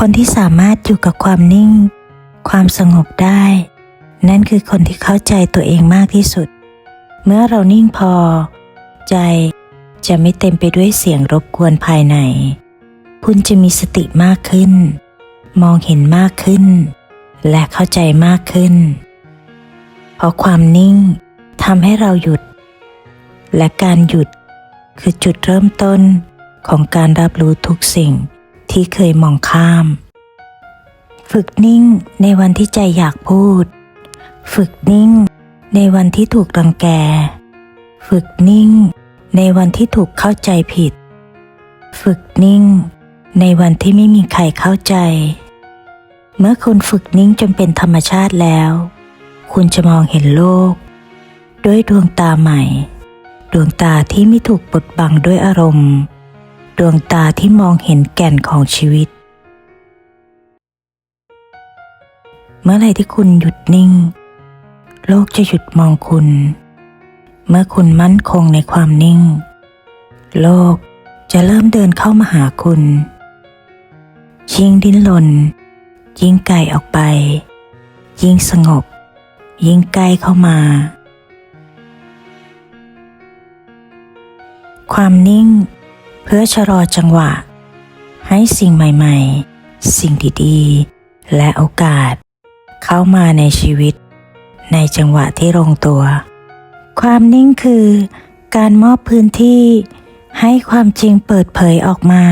คนที่สามารถอยู่กับความนิ่ง ความสงบได้ นั่นคือคนที่เข้าใจตัวเองมากที่สุด เมื่อเรานิ่งพอ ใจจะไม่เต็มไปด้วยเสียงรบกวนภายใน คุณจะมีสติมากขึ้น มองเห็นมากขึ้น และเข้าใจมากขึ้น เพราะความนิ่งทำให้เราหยุด และการหยุดคือจุดเริ่มต้นของการรับรู้ทุกสิ่ง ที่เคยมองข้าม ฝึกนิ่งในวันที่ใจอยากพูด ฝึกนิ่งในวันที่ถูกรังแก ฝึกนิ่งในวันที่ถูกเข้าใจผิด ฝึกนิ่งในวันที่ไม่มีใครเข้าใจ เมื่อคุณฝึกนิ่งจนเป็นธรรมชาติแล้ว คุณจะมองเห็นโลก ด้วยดวงตาใหม่ ดวงตาที่ไม่ถูกบดบังด้วยอารมณ์ ดวงตาที่มองเห็นแก่นของชีวิต เมื่อไรที่คุณหยุดนิ่ง โลกจะหยุดมองคุณ เมื่อคุณมั่นคงในความนิ่ง โลกจะเริ่มเดินเข้ามาหาคุณยิ่งดิ้นรนยิ่งไกลออกไป ยิ่งสงบ ยิ่งใกล้เข้ามา ความนิ่ง เพื่อชะลอจังหวะ ให้สิ่งใหม่ๆ สิ่งดีๆ และโอกาส เข้ามาในชีวิต ในจังหวะที่ลงตัว ความนิ่งคือการมอบพื้นที่ให้ความจริงเปิดเผยออกมา